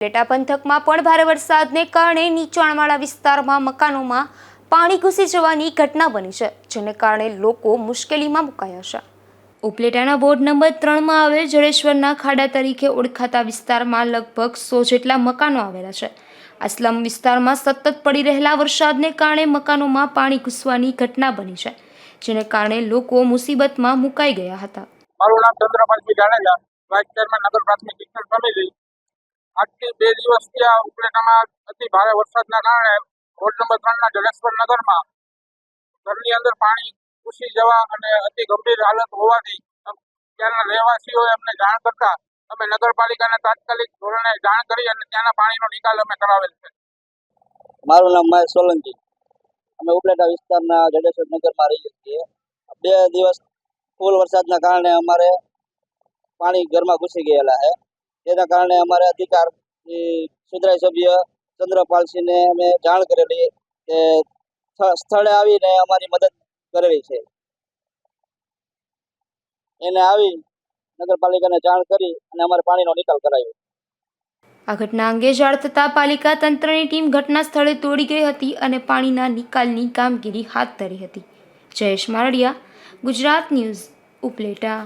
Data પંથકમાં પણ ભારે વરસાદને કારણે નીચાણવાળા વિસ્તારમાં, મકાનોમાં પાણી ઘૂસી જવાની ઘટના બની છે, જેને કારણે લોકો મુશ્કેલીમાં મુકાયા છે. ઉપલેટાના વોર્ડ નંબર ત્રણમાં આવેલ જડેશ્વરના ખાડા તરીકે ઓળખાતા વિસ્તારમાં લગભગ સો જેટલા મકાનો આવેલા છે. આ સ્લમ વિસ્તારમાં સતત પડી રહેલા વરસાદને કારણે મકાનોમાં પાણી ઘૂસવાની ઘટના બની છે, જેને કારણે લોકો મુસીબતમાં મુકાઈ ગયા હતા. મારું નામ ચંદ્રપાલસિંહ જાડેજા. વાઇસ ચેરમેન નગર પ્રાથમિક શિક્ષણ સમિતિ. આજથી બે દિવસથી આ ઉપલેટામાં અતિ ભારે વરસાદના કારણે વોર્ડ નંબર ત્રણના જડેશ્વર નગરમાં ઘરની અંદર પાણી ઘૂસી જવા અને અતિ ગંભીર હાલત હોવાથી ત્યાંના રહેવાસીઓ અમને જાણ કરતા અમે નગરપાલિકાને તાત્કાલિક ધોરણે જાણ કરી અને ત્યાંના પાણીનો નિકાલ અમે કરાવેલ છે. મારું નામ મહેશ સોલંકી. અમે ઉપલેટા વિસ્તારના જડેશ્વર નગરમાં રહીએ છીએ. બે દિવસ ફૂલ વરસાદના કારણે અમારે પાણી ઘરમાં ઘૂસી ગયેલા છે. તેના કારણે અમારે અધિકાર સુધરાઈ સભ્ય ચંદ્રપાલસિંહને અમે જાણ કરેલી કે સ્થળે આવીને અમારી મદદ કરેલી છે. એને આવી નગરપાલિકાને જાણ કરી અને અમારે પાણીનો નિકાલ કરાવ્યો આ ઘટના અંગે જાણ થતાં પાલિકા તંત્રની ટીમ ઘટના સ્થળે તોડી ગઈ હતી અને પાણીના નિકાલની કામગીરી હાથ ધરી હતી. જયેશ મારડિયા, ગુજરાત ન્યૂઝ, ઉપલેટા.